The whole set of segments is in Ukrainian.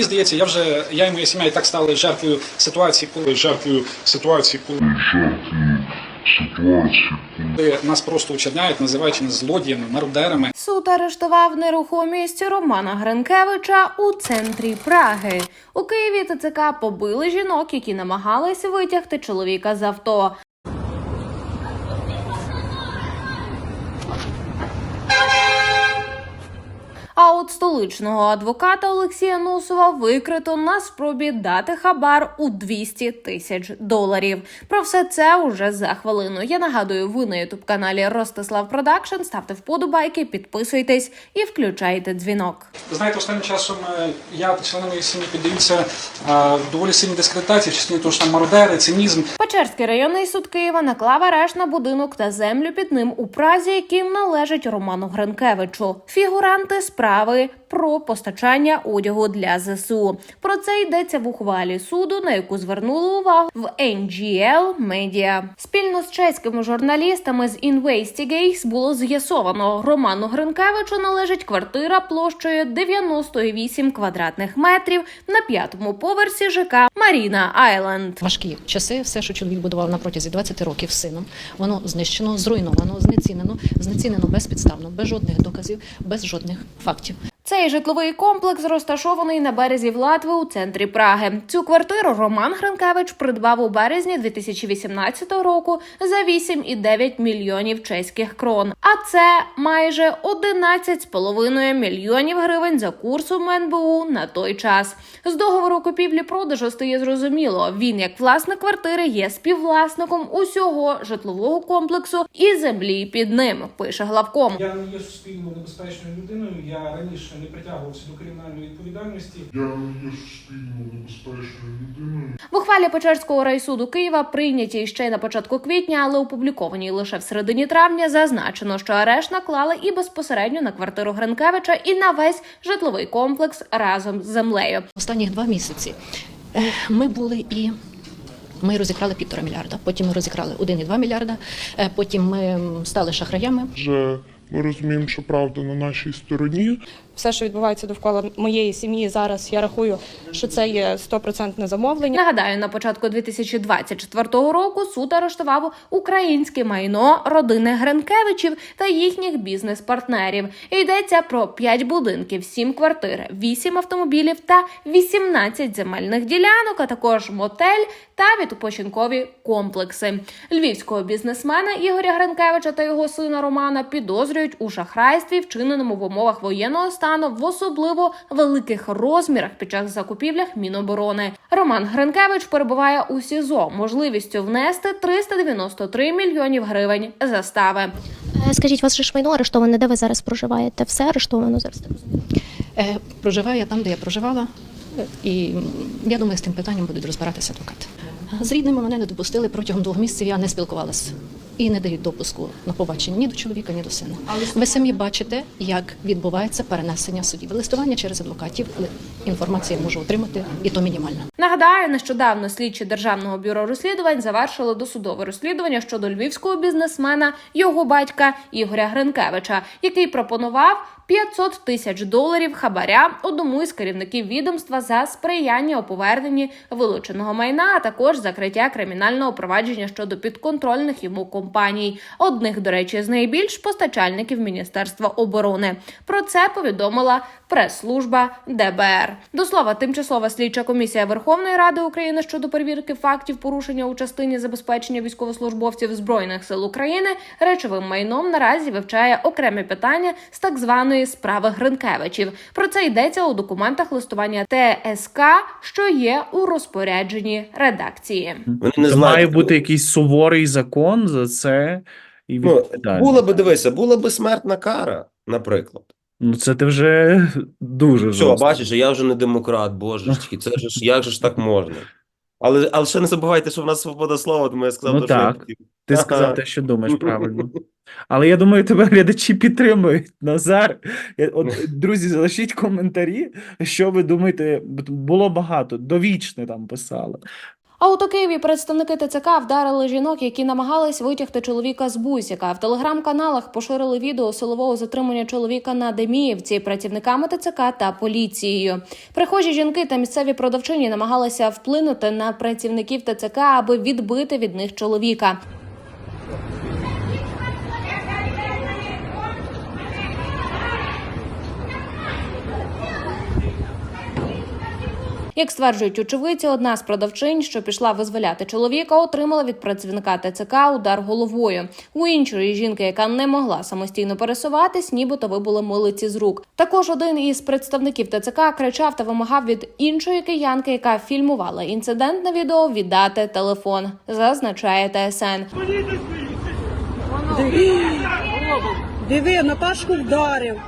Мені здається, я вже я і моя сім'я і так стали жертвою ситуації, коли жертвою ситуації, коли коли нас просто очерняють, називаючи нас злодіями, мародерами. Суд арештував нерухомість Романа Гринкевича у центрі Праги. У Києві ТЦК побили жінок, які намагались витягти чоловіка з авто. А от столичного адвоката Олексія Носова викрито на спробі дати хабар у 200 тисяч доларів. Про все це уже за хвилину. Я нагадую, ви на ютуб каналі Ростислав Продакшн. Ставте вподобайки, підписуйтесь і включайте дзвінок. Ви знаєте, останнім часом е, я та члени моєї сім'ї піддаються е, доволі сильній дискредитації, в частині того, що там мародери, цинізм. Печерський районний суд Києва наклав арешт на будинок та землю під ним у Празі, яким належить Роману Гринкевичу. Фігуранти справи про постачання одягу для ЗСУ. Про це йдеться в ухвалі суду, на яку звернули увагу в NGL Media. Спільно з чеськими журналістами з Investigates було з'ясовано, Роману Гринкевичу належить квартира площею 98 квадратних метрів на п'ятому поверсі ЖК Маріна Айленд. важкі часи, все, що чоловік будував на протязі 20 років сином, воно знищено, зруйновано, знецінено, знецінено безпідставно, без жодних доказів, без жодних фактів. óptimo. Цей житловий комплекс розташований на березі Влатви у центрі Праги. Цю квартиру Роман Хренкевич придбав у березні 2018 року за 8,9 мільйонів чеських крон. А це майже 11,5 мільйонів гривень за курсом НБУ на той час. З договору купівлі-продажу стає зрозуміло, він як власник квартири є співвласником усього житлового комплексу і землі під ним. Пише главком. Я не є суспільно небезпечною людиною. Я раніше не притягувався до кримінальної відповідальності. Я є суспільно небезпечною людиною. В ухвалі Печерського райсуду Києва прийняті ще на початку квітня, але опубліковані лише в середині травня, зазначено, що арешт наклали і безпосередньо на квартиру Гринкевича, і на весь житловий комплекс разом з землею. Останніх два місяці е, ми були і. Ми розікрали півтора мільярда, потім ми розікрали 1,2 мільярда, е, потім ми стали шахраями. Вже ми розуміємо, що правда на нашій стороні. Все, що відбувається довкола моєї сім'ї зараз, я рахую, що це є стопроцентне замовлення. Нагадаю, на початку 2024 року суд арештував українське майно родини Гринкевичів та їхніх бізнес-партнерів. Йдеться про 5 будинків, 7 квартир, 8 автомобілів та 18 земельних ділянок, а також мотель та відпочинкові комплекси. Львівського бізнесмена Ігоря Гринкевича та його сина Романа підозрюють у шахрайстві, вчиненому в умовах воєнного стану в особливо великих розмірах під час закупівлях Міноборони. Роман Гринкевич перебуває у СІЗО можливістю внести 393 мільйонів гривень застави. Е, Скажіть, у вас же ж майно арештоване, де ви зараз проживаєте? Все арештовано зараз. Е, Проживаю я там, де я проживала, і я думаю, з тим питанням будуть розбиратися адвокати. З рідними мене не допустили протягом двох місяців. Я не спілкувалася і не дають допуску на побачення ні до чоловіка, ні до сина. Ви самі бачите, як відбувається перенесення судів. Листування через адвокатів, але інформацію можу отримати, і то мінімально. Нагадаю, нещодавно слідчі державного бюро розслідувань завершили досудове розслідування щодо львівського бізнесмена його батька Ігоря Гринкевича, який пропонував 500 тисяч доларів хабаря одному із керівників відомства за сприяння у поверненні вилученого майна, а також закриття кримінального провадження щодо підконтрольних йому компаній. Одних, до речі, з найбільш постачальників Міністерства оборони. Про це повідомила прес-служба ДБР. До слова, тимчасова слідча комісія Верховної Ради України щодо перевірки фактів порушення у частині забезпечення військовослужбовців збройних сил України речовим майном наразі вивчає окремі питання з так званої справи Гринкевичів. Про це йдеться у документах листування ТСК, що є у розпорядженні редакції. Вони не знають. має бути якийсь суворий закон за це і Ну, була би, дивися, була би смертна кара, наприклад. Ну це ти вже дуже Все, жорстко. бачиш, я вже не демократ, боже це ж як же ж так можна? Але, але ще не забувайте, що в нас свобода слова, тому я сказав, Ну те, що я Ти сказав те, що думаєш правильно. Але я думаю, тебе глядачі підтримують. Назар. От, друзі, залишіть коментарі, що ви думаєте. Було багато, довічне там писали. А от у Києві представники ТЦК вдарили жінок, які намагались витягти чоловіка з бусіка. В телеграм-каналах поширили відео силового затримання чоловіка на Деміївці працівниками ТЦК та поліцією. Прихожі жінки та місцеві продавчині намагалися вплинути на працівників ТЦК, аби відбити від них чоловіка. Як стверджують очевидці, одна з продавчинь, що пішла визволяти чоловіка, отримала від працівника ТЦК удар головою. У іншої жінки, яка не могла самостійно пересуватись, нібито вибули милиці з рук. Також один із представників ТЦК кричав та вимагав від іншої киянки, яка фільмувала інцидент на відео, віддати телефон. Зазначає ТСН. Диви, Наташку вдарив.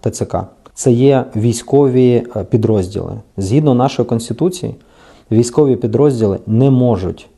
ТЦК. Це є військові е, підрозділи. Згідно нашої конституції, військові підрозділи не можуть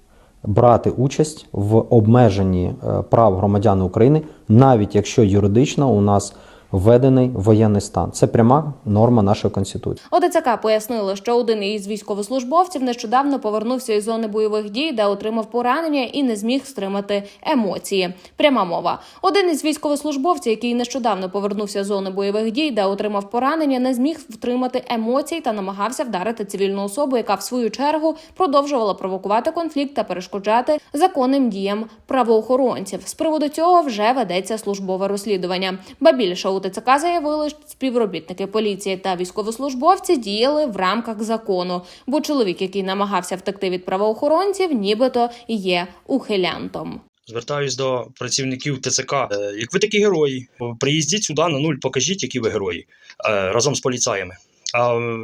брати участь в обмеженні е, прав громадян України, навіть якщо юридично у нас введений воєнний стан. Це пряма норма нашої конституції. ОДЦК пояснили, що один із військовослужбовців нещодавно повернувся із зони бойових дій, де отримав поранення і не зміг стримати емоції. Пряма мова. Один із військовослужбовців, який нещодавно повернувся з зони бойових дій, де отримав поранення, не зміг втримати емоцій та намагався вдарити цивільну особу, яка в свою чергу продовжувала провокувати конфлікт та перешкоджати законним діям правоохоронців. З приводу цього вже ведеться службове розслідування. Ба більше у ТЦК заявили, що співробітники поліції та військовослужбовці діяли в рамках закону, бо чоловік, який намагався втекти від правоохоронців, нібито є ухилянтом. Звертаюсь до працівників ТЦК. Е, Як ви такі герої, приїздіть сюди на нуль, покажіть, які ви герої е, разом з поліцаями. А е,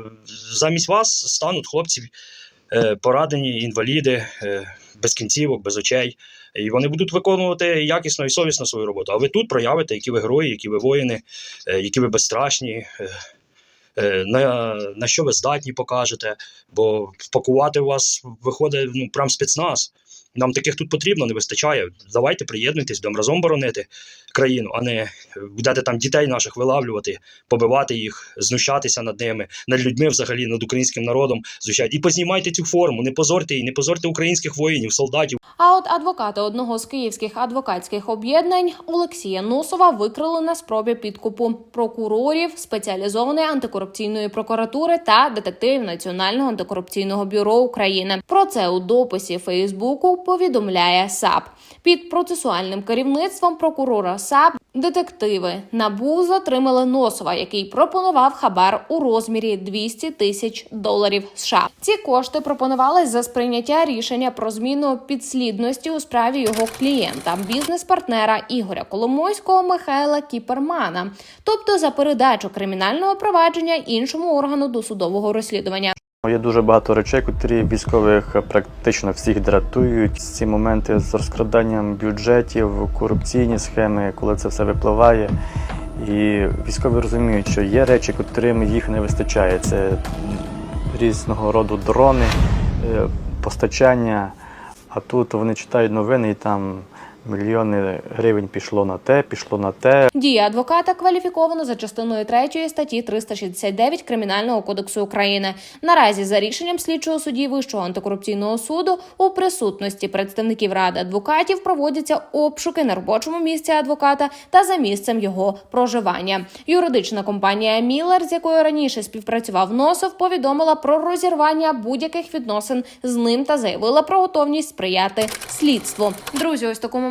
замість вас стануть хлопці поранені, інваліди, без кінцівок, без очей. І вони будуть виконувати якісно і совісно свою роботу. А ви тут проявите, які ви герої, які ви воїни, е, які ви безстрашні. е, е, На, на що ви здатні покажете, бо впакувати вас виходить ну, прям спецназ. Нам таких тут потрібно, не вистачає. Давайте приєднуйтесь, будемо разом боронити країну, а не будете там дітей наших вилавлювати, побивати їх, знущатися над ними, над людьми взагалі, над українським народом. Знущати. І познімайте цю форму, не позорте її, не позорте українських воїнів, солдатів. А от адвокати одного з київських адвокатських об'єднань Олексія Носова викрили на спробі підкупу прокурорів спеціалізованої антикорупційної прокуратури та детективів Національного антикорупційного бюро України. Про це у дописі Фейсбуку повідомляє САП. Під процесуальним керівництвом прокурора САП детективи НАБУ затримали Носова, який пропонував хабар у розмірі 200 тисяч доларів США. Ці кошти пропонувались за сприйняття рішення про зміну підслідності у справі його клієнта, бізнес-партнера Ігоря Коломойського Михайла Кіпермана, тобто за передачу кримінального провадження іншому органу досудового розслідування. Є дуже багато речей, котрі військових практично всіх дратують. Ці моменти з розкраданням бюджетів, корупційні схеми, коли це все випливає. І військові розуміють, що є речі, котрим їх не вистачає. Це різного роду дрони, е, постачання. А тут вони читають новини і там мільйони гривень пішло на те, пішло на те. Дія адвоката кваліфіковано за частиною 3 статті 369 Кримінального кодексу України. Наразі за рішенням слідчого судді Вищого антикорупційного суду у присутності представників ради адвокатів проводяться обшуки на робочому місці адвоката та за місцем його проживання. Юридична компанія Міллер, з якою раніше співпрацював Носов, повідомила про розірвання будь-яких відносин з ним та заявила про готовність сприяти слідству. Друзі, ось такому